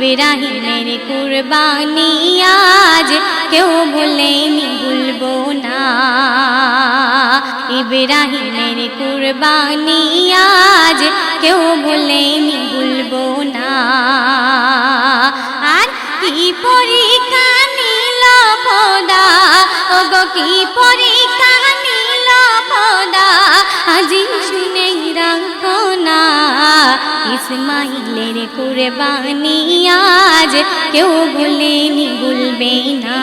ইব্রাহিমের কুরবানি আজ কেউ ভুলেনি, ভুলবো না। ইব্রাহিমের কুরবানি আজ কেউ ভুলেনি, ভুলবো না। আর কি পরীক্ষা নিল খোদা ওগো, কি পরীক্ষা নিল খোদা আজি শুনে ইসমাইলের কুরবানি আজ কেউ ভুলেনি ভুলবে না।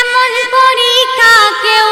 এমন পরীক্ষা কেউ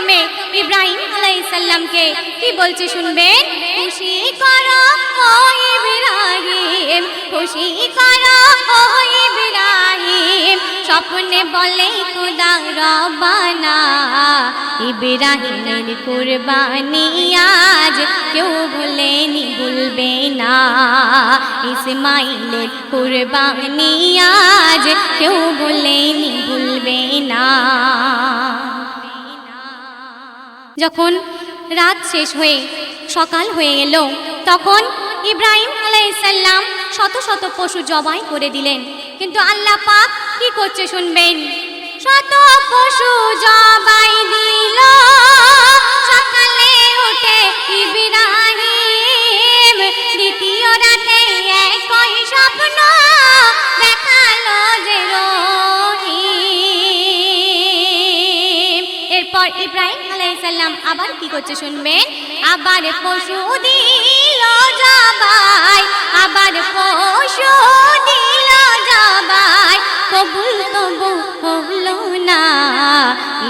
মাধ্যমে ইব্রাহিম আলাইসাল্লামকে কি বলছে শুনবেন? খুশি করো, ও ইব্রাহিম, খুশি করো, ও ইব্রাহিম, স্বপ্নে বলে খুদা রবানা ইব্রাহিমের কুরবানি আজ কেউ ভুলেনি, ভুলবে না। ইসমাইলের কুরবানি আজ কেউ ভুলেনি, ভুলবে না। যখন রাত শেষ হয়ে সকাল হয়ে গেল তখন ইব্রাহিম আলাইসাল্লাম শত শত পশু জবাই করে দিলেন। কিন্তু আল্লাহ পাক কি করছে শুনবেন? শত পশু জবাই দিল। সকালে উঠে ইব্রাহিম দ্বিতীয় রাতে একই স্বপ্ন আলাইসাল্লাম আবার কি করছে শুনবেন? আবার পশু দিল জবাই আবার পশু দিল জবাই কবুল তবু হলো না।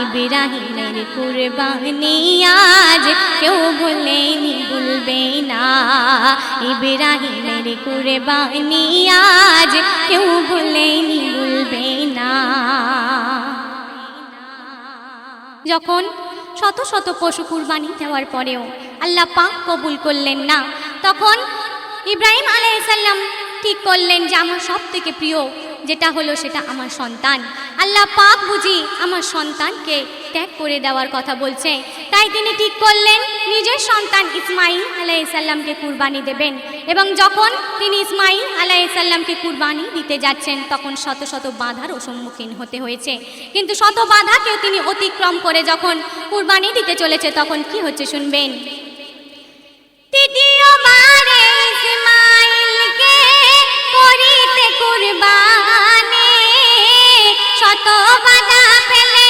ইব্রাহিমের কুরবানি আজ কেউ ভুলেনি ভুলবে না। ইব্রাহিমের কুরবানি আজ কেউ ভুলেনি ভুলবে না। যখন শত শত পশু কুরবানি দেওয়ার পরেও আল্লাহ পাক কবুল করলেন না। তখন ইব্রাহিম আলাইসাল্লাম ঠিক করলেন যে, আমার সব থেকে প্রিয় যেটা হলো সেটা আমার সন্তান। আল্লাহ পাক বুঝি আমার সন্তানকে ত্যাগ করে দেওয়ার কথা বলছে। তাই তিনি ঠিক করলেন, নিজের সন্তান ইসমাইল আলাইসাল্লামকে কুরবানি দেবেন এবং যখন তিনি ইসমাইল আলাইসাল্লামকে কুরবানি দিতে যাচ্ছেন, তখন শত শত বাধারও সম্মুখীন হতে হয়েছে। কিন্তু শত বাধাকেও তিনি অতিক্রম করে যখন কুরবানি দিতে চলেছে, তখন কি হচ্ছে শুনবেন? করিতে শত বাধা ফেলে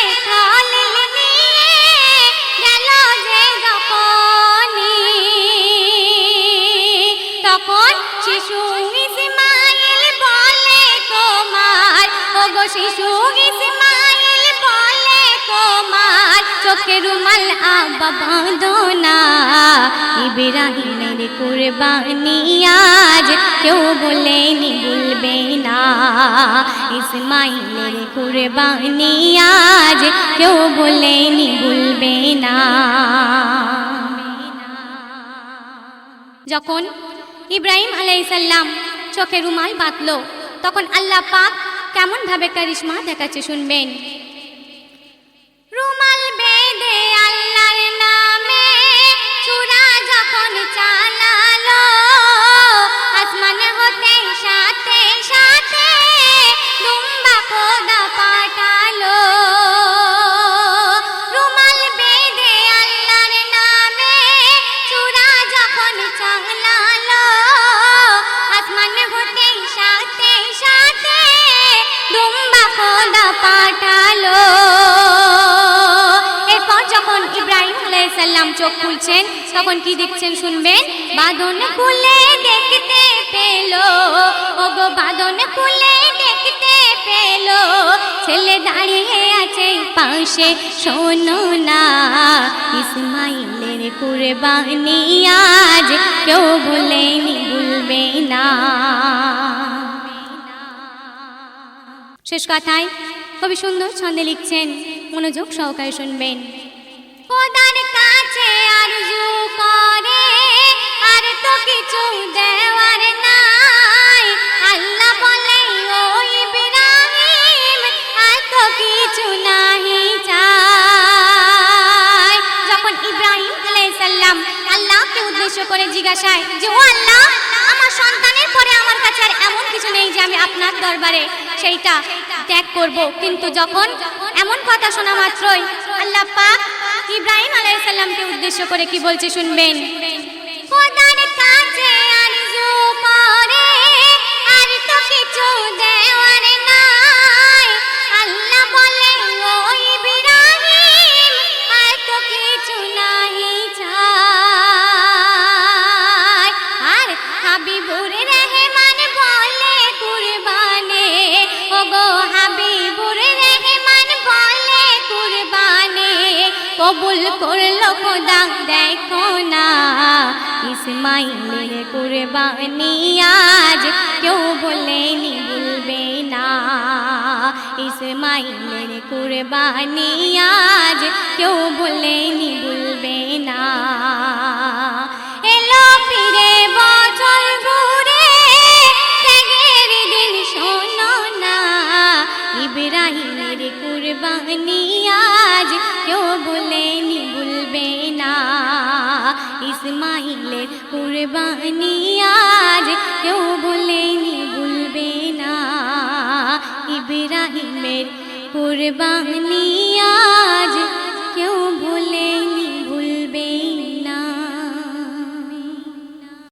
শিশু ইসমাইল বলে তোমার চোখে রুমাল আবা বাঁধো না ইব্রাহিমের কুরবানি আজ কেউ বলেনি ভুলবে না। ইসমাইলের কুরবানি আজ কেউ বলেনি ভুলবে না। যখন ইব্রাহিম আলাইসাল্লাম চোখে রুমাল বাঁধলো, তখন আল্লাহ পাক কেমন ভাবে কারিশমা দেখাচ্ছে শুনবেন? রুমাল পাঠালো। এরপর যখন ইব্রাহিম আলাইসাল্লাম চোখ খুলছেন, তখন কি দেখছেন শুনবেন? বাঁধন খুলে দেখতে পেল। ওগো, বাঁধন খুলে দেখতে পেল। ছেলে দাঁড়িয়ে আছে পাশে, শোনো না। ইসমাইলের কুরবানি আজ কেউ ভুলেনি, ভুলবে না। শেষ কথায় কবি সুন্দর ছন্দে লিখছেন, মনোযোগ সহকারে শুনবেন। করে কিছু নাই। আল্লাহ বলে কিছু নাহি যখন ইব্রাহিম আল্লাহকে উদ্দেশ্য করে জিজ্ঞাসায় যে, ও আল্লাহ, আমার সন্তানের পরে আমার কাছে আর এমন কিছু নেই যে আমি আপনার দরবারে সেইটা ত্যাগ করব। কিন্তু যখন এমন কথা শোনা মাত্রই আল্লাহ পাক ইব্রাহিম আলাইহিস সালামকে উদ্দেশ্য করে কি বলছে শুনবেন? খোদার কবুল করল খোদা, দেখো না। ইসমাইলের কুরবানি আজ কেউ বলেনি, ভুলবে না। ইসমাইলের কুরবানি আজ কেউ বলেনি, ভুলবে না। এলো ফিরে বছর ঘুরে শোনো না। ইব্রাহিমের কুরবানি ইসমাইলের কুরবানি আর কেউ বলেনি ভুলবে না। ইব্রাহিমের কুরবানি